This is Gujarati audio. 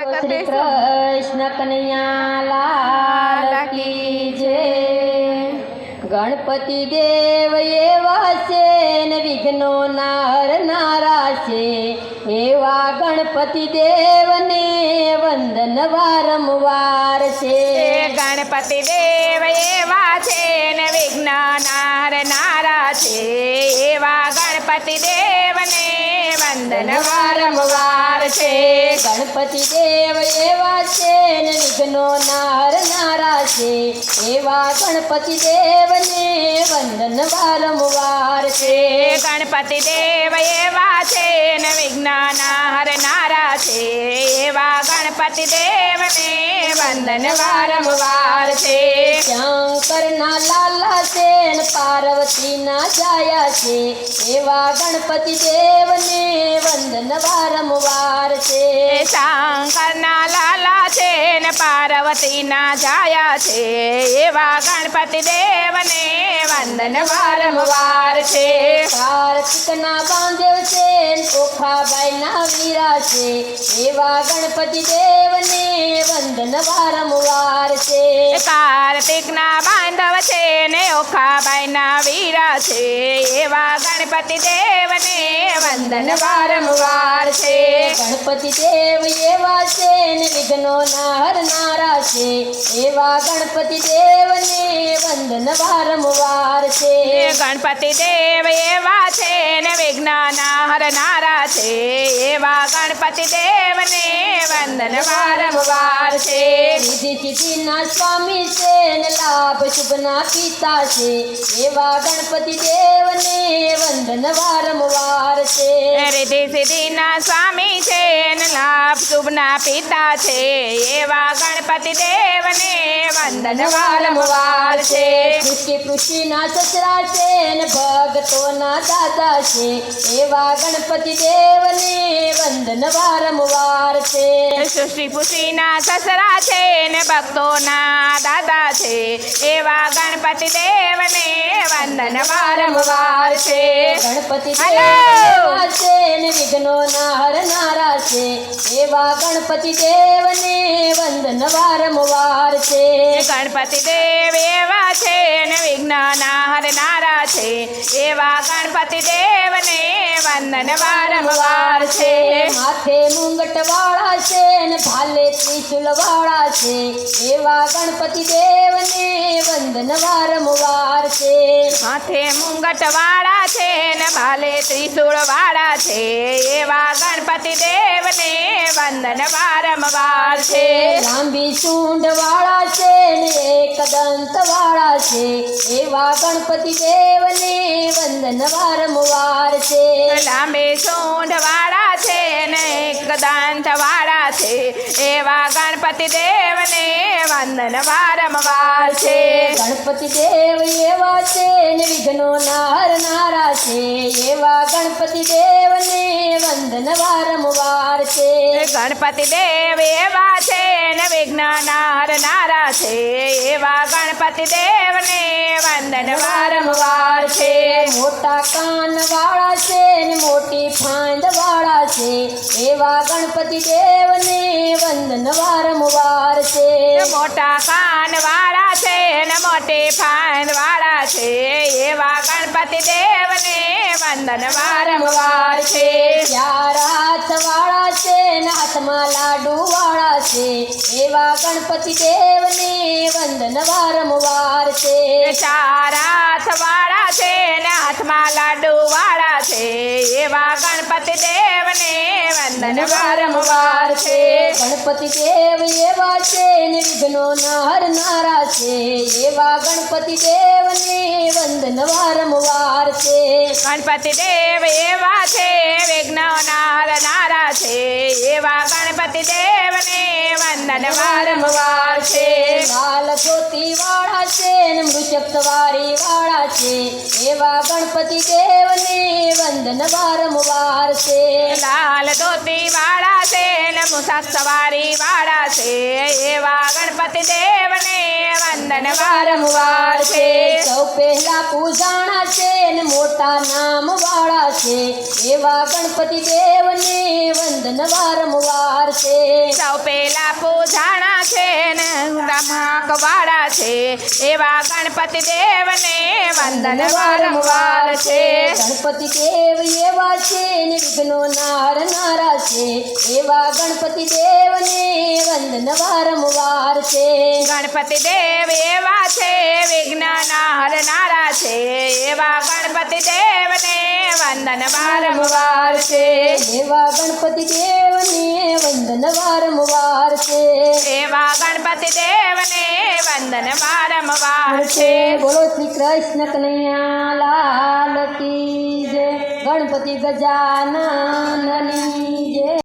શ્રી કૃષ્ણ કનૈયાલાલ કી જય. ગણપતિ દેવ એવા છે ને વિઘ્નો નાર નારા છે. એવા ગણપતિ દેવને વંદન વારંવાર છે. ગણપતિ દેવ એવા છે ને વિઘ્ન નાર નારા છે. એવા ગણપતિ દેવને વંદન વારંવાર છે. ગણપતિ દેવ એવા છે ને વિઘ્નો નાર નારા છે. એવા ગણપતિ દેવને વંદન વારંવાર છે. ગણપતિ દેવ એવા છે ને વિઘ્ન નાર નારા છે. એવા ગણપતિ દેવને વંદન વારંવાર છે શંકરના લાલા છે ને પાર્વતીના છાયા છે એવા ગણપતિ દેવને વંદન વારંવાર છે શંકરના લાલા છે ને પાર્વતીના જાયા છે એવા ગણપતિ દેવને વંદન વારંવાર છે. કાર્તિકના બાંધેવ છે ને ઓખાબાઈના વીરા છે. એવા ગણપતિ દેવને વંદન વારંવાર છે. કાર્તિકના બાંધવ છે ને ઓખાબાઈના વીરા છે. એવા ગણપતિ દેવને વંદન વારંવાર છે. ગણપતિ દેવ એવા છે ને વિઘ્નો નાર નારા છે. એવા ગણપતિ દેવને વંદન વારંવાર છે. ગણપતિ દેવ એવા છે ને વિજ્ઞાના હરનારા છે. એવા ગણપતિ દેવને વંદન વારંવાર છે. રીધિ સ્વામી છે ને લાભ શુભના પિતા છે. એવા ગણપતિ દેવને વંદન વારંવાર છે. રીતિ સિદ્ધિના સ્વામી છે ને શુભના પિતા છે એવા ગણપતિ દેવને વંદન વારંવાર છે. પૃષ્ટિ પૃષ્ટિના સસરા છે ને ભગતોના દાદા છે એવા ગણપતિ દેવને વંદન વારંવાર છે. સૃષ્ટિ પુષ્ટિના સસરા છે ને ભક્તોના દાદા છે એવા ગણપતિ દેવને વંદન વારંવાર છે. ગણપતિ છે ને વિઘ્નો નાર નારા છે. એવા ગણપતિ દેવને વંદન વારંવાર છે. ગણપતિ દેવ એવા છે ને વિઘ્નના હરનારા છે. એવા ગણપતિ દેવને વંદન વારંવાર છે. માથે મુંગટ વાળા છે ને ભાલે ત્રિશુલ વાળા છે. એવા ગણપતિ દેવને વંદન વારંવાર છે. માથે મુંગટ વાળા છે ને ભાલે ત્રિશુળ વાળા છે. એવા ગણપતિ દેવને વંદન વારંવાર છે. લાંબી સૂંઢ વાળા છે ને એક દંત વાળા છે. એવા ગણપતિ દેવને વંદન વારંવાર છે. લાંબી સૂંઢ વાળા છે ને એક દાંત વાળા એવા ગણપતિ દેવને વંદન વારંવાર છે ગણપતિ દેવ એવા છે ને વિઘ્નો નાર નારા છે એવા ગણપતિ દેવને વંદન વારંવાર છે ગણપતિ દેવ એવા છે ને વિજ્ઞાનાર નારા છે, એવા ગણપતિ દેવને વંદન વારંવાર છે. મોટા કાન વાળા છે ને મોટી ફાંદ વાળા છે, એવા ગણપતિ દેવને વંદન વારંવાર છે. મોટા કાન વાળા છે ને મોટી ફાંદ વાળા છે, એવા ગણપતિ દેવને વંદન વારંવાર છે. છે. એવા ગણપતિ દેવને વંદન વારંવાર છે. સારા વાળા છે ને હાથમાં લાડુ વાળા છે. એવા ગણપતિ દેવને વંદન વારંવાર છે. ગણપતિ દેવ એવા છે ને વિઘ્નો નાર નારા છે. એવા ગણપતિ દેવને વંદન વારંવાર છે. ગણપતિ દેવ એવા છે વિઘ્નો નાર નારા છે. એવા ગણપતિ દેવને વંદન વારંવાર છે? લાલ ધોતી વાળા છે ને મૃચક સવારી વાળા છે. એવા ગણપતિ દેવને વંદન વારંવાર છે. લાલ ધોતી વાળા છે ને મુસાક સવારી વાળા છે. એવા ગણપતિ દેવને વંદન વારંવાર છે. સૌ પહેલા પૂજાણા છે ને મોટા નામ વાળા છે. એવા ગણપતિ દેવને વંદન વારંવાર છે. સૌ પહેલા પૂજાણા વાળા છે. એવા ગણપતિ દેવને વંદન વારંવાર છે. ગણપતિ દેવ એવા છે નિર્ઘ્નો વિઘ્નો નાર નારા છે. એવા ગણપતિ દેવને વંદન વારંવાર છે. ગણપતિ દેવ એવા છે વિઘ્નના નારા છે. એવા ગણપતિ દેવને વંદન વારંવાર છે. એવા ગણપતિ દેવને વંદન વારંવાર છે. એવા ગણપતિ દેવને વંદન વારંવાર છે બોલો શ્રી કૃષ્ણ કનૈયા લાલ કી જય. ગણપતિ ગજાનનની જય.